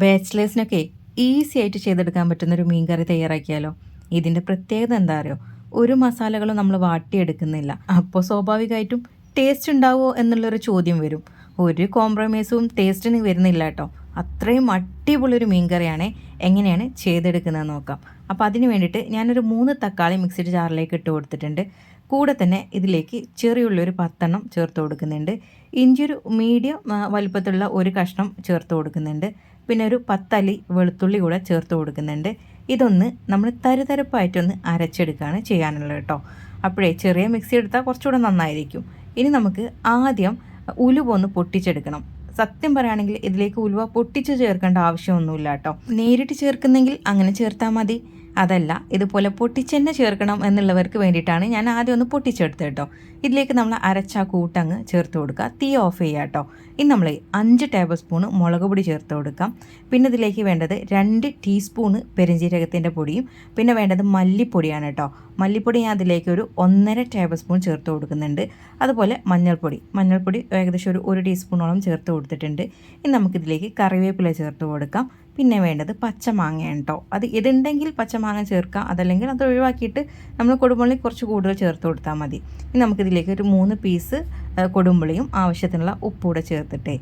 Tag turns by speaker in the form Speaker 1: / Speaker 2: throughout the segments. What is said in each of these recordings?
Speaker 1: ബാച്ചിലേഴ്സിനൊക്കെ easy ആയിട്ട് ചെയ്തെടുക്കാൻ പറ്റുന്ന ഒരു മീൻ കറി തയ്യാറാക്കിയാലോ? ഇതിന്റെ പ്രത്യേകത എന്താ അറിയോ? ഒരു മസാലകളും നമ്മൾ വാട്ടിയെടുക്കുന്നില്ല. അപ്പോൾ സ്വാഭാവികമായിട്ടും ടേസ്റ്റ് ഉണ്ടാവുമോ എന്നുള്ളൊരു ചോദ്യം വരും. ഒരു കോംപ്രമൈസും ടേസ്റ്റിന് വരുന്നില്ല കേട്ടോ. അത്രയും അടിപൊളിയൊരു മീൻ കറിയാണ് എങ്ങനെയാണ് ചെയ്തെടുക്കുന്നത് നോക്കാം. അപ്പോൾ അതിന് വേണ്ടിയിട്ട് ഞാനൊരു മൂന്ന് തക്കാളി മിക്സിഡ് ജാറിലേക്ക് ഇട്ട് കൊടുത്തിട്ടുണ്ട്. കൂടെ തന്നെ ഇതിലേക്ക് ചെറിയുള്ളൊരു പത്തെണ്ണം ചേർത്ത് കൊടുക്കുന്നുണ്ട്. ഇഞ്ചി ഒരു മീഡിയം വലുപ്പത്തിലുള്ള ഒരു കഷ്ണം ചേർത്ത് കൊടുക്കുന്നുണ്ട്. പിന്നെ ഒരു പത്തല്ലി വെളുത്തുള്ളി കൂടെ ചേർത്ത് കൊടുക്കുന്നുണ്ട്. ഇതൊന്ന് നമ്മൾ തരുതരപ്പായിട്ടൊന്ന് അരച്ചെടുക്കുകയാണ് ചെയ്യാനുള്ളത് കേട്ടോ. അപ്പോഴേ ചെറിയ മിക്സി എടുത്താൽ കുറച്ചുകൂടെ നന്നായിരിക്കും. ഇനി നമുക്ക് ആദ്യം ഉലുവ ഒന്ന് പൊട്ടിച്ചെടുക്കണം. സത്യം പറയുകയാണെങ്കിൽ ഇതിലേക്ക് ഉലുവ പൊട്ടിച്ച് ചേർക്കേണ്ട ആവശ്യമൊന്നുമില്ല കേട്ടോ. നേരിട്ട് ചേർക്കുന്നെങ്കിൽ അങ്ങനെ ചേർത്താൽ മതി. അതല്ല ഇതുപോലെ പൊട്ടിച്ചെന്നെ ചേർക്കണം എന്നുള്ളവർക്ക് വേണ്ടിയിട്ടാണ് ഞാൻ ആദ്യം ഒന്ന് പൊട്ടിച്ചെടുത്തത് കേട്ടോ. ഇതിലേക്ക് നമ്മൾ അരച്ച കൂട്ടങ്ങ് ചേർത്ത് കൊടുക്കുക. തീ ഓഫ് ചെയ്യുക കേട്ടോ. ഇനി നമ്മൾ അഞ്ച് ടേബിൾ സ്പൂണ് മുളക് പൊടി ചേർത്ത് കൊടുക്കാം പിന്നെ ഇതിലേക്ക് വേണ്ടത് രണ്ട് ടീസ്പൂണ് പെരിഞ്ജീരകത്തിന്റെ പൊടിയും പിന്നെ വേണ്ടത് മല്ലിപ്പൊടിയാണ് കേട്ടോ. മല്ലിപ്പൊടി ഞാൻ അതിലേക്ക് ഒരു ഒന്നര ടേബിൾ സ്പൂൺ ചേർത്ത് കൊടുക്കുന്നുണ്ട്. അതുപോലെ മഞ്ഞൾപ്പൊടി. മഞ്ഞൾപ്പൊടി ഏകദേശം ഒരു ഒരു ടീസ്പൂണോളം ചേർത്ത് കൊടുത്തിട്ടുണ്ട്. ഇനി നമുക്കിതിലേക്ക് കറിവേപ്പില ചേർത്ത് കൊടുക്കാം. പിന്നെ വേണ്ടത് പച്ചമാങ്ങയാണ് കേട്ടോ അത് ഇതുണ്ടെങ്കിൽ പച്ചമാങ്ങ ചേർക്കാം. അതല്ലെങ്കിൽ അത് ഒഴിവാക്കിയിട്ട് നമ്മൾ കൊടുമ്പുള്ളി കുറച്ച് കൂടുതൽ ചേർത്ത് കൊടുത്താൽ മതി. ഇനി നമുക്കിതിലേക്ക് ഒരു മൂന്ന് പീസ് കൊടുമ്പുളിയും ആവശ്യത്തിനുള്ള ഉപ്പൂടെ ചേർത്തിട്ടേ.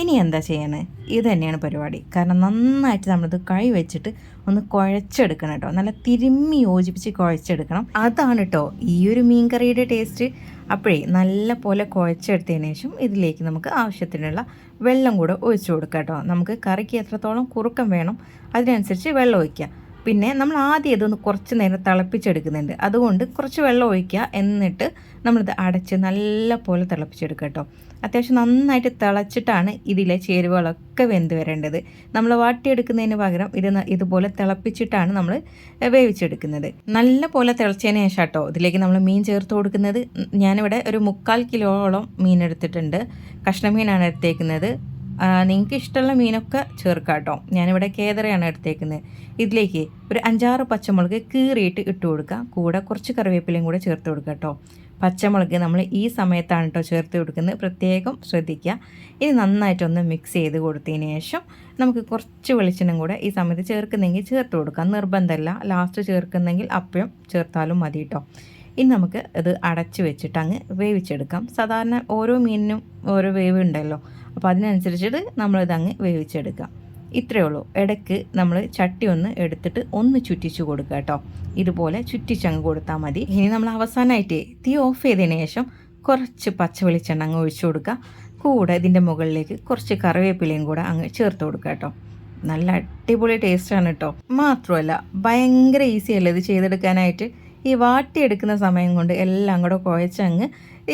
Speaker 1: ഇനി എന്താ ചെയ്യണത് ഇത് തന്നെയാണ് പരിപാടി. കാരണം നന്നായിട്ട് നമ്മളിത് കൈ വെച്ചിട്ട് ഒന്ന് കുഴച്ചെടുക്കണം കേട്ടോ. നല്ല തിരുമ്മി യോജിപ്പിച്ച് കുഴച്ചെടുക്കണം. അതാണ് കേട്ടോ ഈ ഒരു മീൻ കറിയുടെ ടേസ്റ്റ്. അപ്പോഴേ നല്ല പോലെ കുഴച്ചെടുത്തതിന് ശേഷം ഇതിലേക്ക് നമുക്ക് ആവശ്യത്തിനുള്ള വെള്ളം കൂടെ ഒഴിച്ചു കൊടുക്കാം കേട്ടോ നമുക്ക് കറിക്ക് എത്രത്തോളം കുറുക്കം വേണം അതിനനുസരിച്ച് വെള്ളം ഒഴിക്കുക പിന്നെ നമ്മൾ ആദ്യം ഇതൊന്ന് കുറച്ച് നേരം തിളപ്പിച്ചെടുക്കുന്നുണ്ട്. അതുകൊണ്ട് കുറച്ച് വെള്ളം ഒഴിക്കുക. എന്നിട്ട് നമ്മളിത് അടച്ച് നല്ല പോലെ തിളപ്പിച്ചെടുക്കുക കേട്ടോ. അത്യാവശ്യം നന്നായിട്ട് തിളച്ചിട്ടാണ് ഇതിലെ ചേരുവകളൊക്കെ വെന്ത് വരേണ്ടത്. നമ്മൾ വാട്ടിയെടുക്കുന്നതിന് പകരം ഇത് ഇതുപോലെ തിളപ്പിച്ചിട്ടാണ് നമ്മൾ വേവിച്ചെടുക്കുന്നത്. നല്ല പോലെ തിളച്ചതിന് ശേഷം കേട്ടോ ഇതിലേക്ക് നമ്മൾ മീൻ ചേർത്ത് കൊടുക്കുന്നത്. ഞാനിവിടെ ഒരു മുക്കാൽ കിലോളം മീൻ എടുത്തിട്ടുണ്ട്. കഷ്ണമീനാണ് എടുത്തേക്കുന്നത്. നിങ്ങൾക്ക് ഇഷ്ടമുള്ള മീനൊക്കെ ചേർക്കാം കേട്ടോ ഞാനിവിടെ കേദറയാണ് എടുത്തേക്കുന്നത്. ഇതിലേക്ക് ഒരു അഞ്ചാറ് പച്ചമുളക് കീറിയിട്ട് ഇട്ട് കൊടുക്കുക. കൂടെ കുറച്ച് കറിവേപ്പിലയും കൂടെ ചേർത്ത് കൊടുക്കുക കേട്ടോ. പച്ചമുളക് നമ്മൾ ഈ സമയത്താണ് കേട്ടോ ചേർത്ത് കൊടുക്കുന്നത്. പ്രത്യേകം ശ്രദ്ധിക്കുക. ഇനി നന്നായിട്ടൊന്ന് മിക്സ് ചെയ്ത് കൊടുത്തതിന് ശേഷം നമുക്ക് കുറച്ച് വെളിച്ചെണ്ണം കൂടെ ഈ സമയത്ത് ചേർക്കുന്നെങ്കിൽ ചേർത്ത് കൊടുക്കാം. നിർബന്ധമല്ല. ലാസ്റ്റ് ചേർക്കുന്നെങ്കിൽ അപ്പം ചേർത്താലും മതി കേട്ടോ. ഇനി നമുക്ക് ഇത് അടച്ച് വെച്ചിട്ട് അങ്ങ് വേവിച്ചെടുക്കാം. സാധാരണ ഓരോ മീനിനും ഓരോ വേവ് ഉണ്ടല്ലോ. അപ്പോൾ അതിനനുസരിച്ചിട്ട് നമ്മളിത് അങ്ങ് വേവിച്ചെടുക്കാം. ഇത്രയേ ഉള്ളൂ. ഇടയ്ക്ക് നമ്മൾ ചട്ടി ഒന്ന് എടുത്തിട്ട് ഒന്ന് ചുറ്റിച്ച് കൊടുക്കുക കേട്ടോ. ഇതുപോലെ ചുറ്റിച്ചങ്ങ് കൊടുത്താൽ മതി. ഇനി നമ്മൾ അവസാനമായിട്ട് തീ ഓഫ് ചെയ്തതിന് ശേഷം കുറച്ച് പച്ച വെളിച്ചെണ്ണ അങ്ങ് ഒഴിച്ചു കൊടുക്കുക. കൂടെ ഇതിന്റെ മുകളിലേക്ക് കുറച്ച് കറിവേപ്പിലയും കൂടെ അങ്ങ് ചേർത്ത് കൊടുക്കുക കേട്ടോ. നല്ല അടിപൊളി ടേസ്റ്റാണ് കേട്ടോ. മാത്രമല്ല ഭയങ്കര ഈസി അല്ലേ ഇത് ചെയ്തെടുക്കാനായിട്ട്? ഈ വാട്ടിയെടുക്കുന്ന സമയം കൊണ്ട് എല്ലാം കൂടെ കുഴച്ചങ്ങ്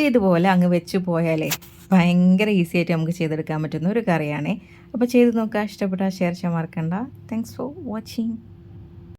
Speaker 1: ഇതുപോലെ അങ്ങ് വെച്ച് പോയാലേ ഭയങ്കര ഈസി ആയിട്ട് നമുക്ക് ചെയ്തെടുക്കാൻ പറ്റുന്ന ഒരു കറിയാണേ. അപ്പോൾ ചെയ്ത് നോക്കുക. ഇഷ്ടപ്പെട്ടാൽ ഷെയർ ചെയ്യാൻ മറക്കണ്ട. Thanks for watching